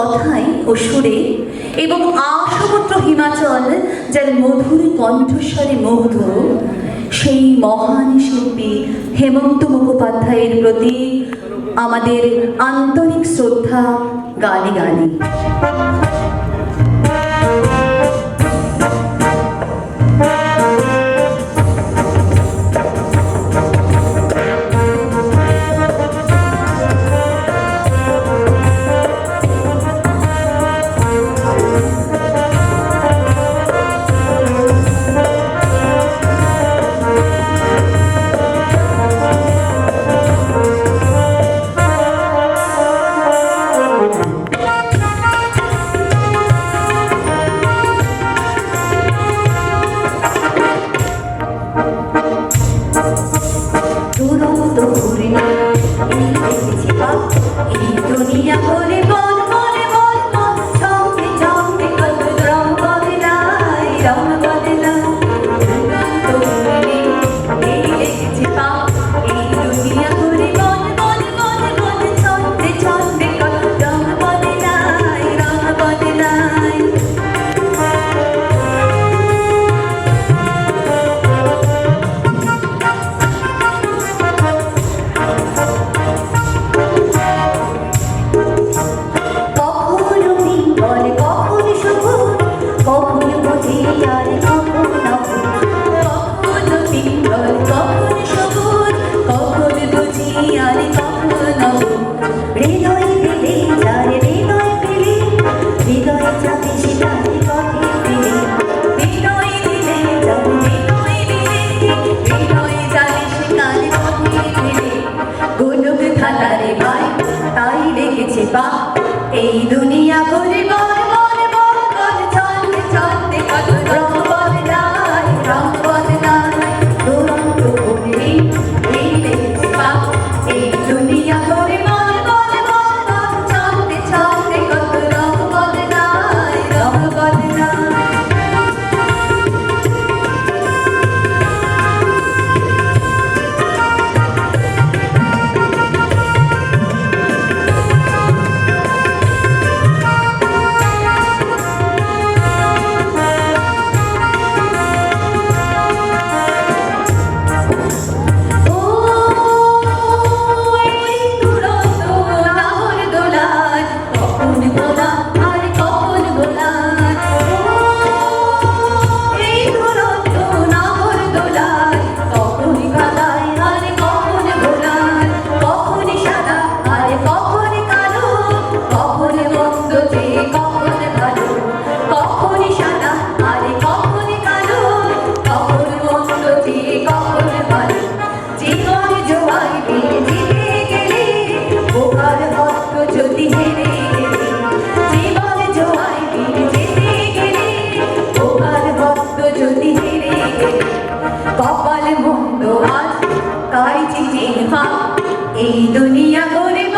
কথায় ও সুরে এবং আসমুদ্র হিমাচল যার মধুর কণ্ঠস্বরে মুগ্ধ, সেই মহান শিল্পী হেমন্ত মুখোপাধ্যায়ের প্রতি আমাদের আন্তরিক শ্রদ্ধা, গানে গানে। বলুক থাতারে ভাই তাই দেখেছে পা এই দুনিয়া পরিবার এই দুনিয়া গরিব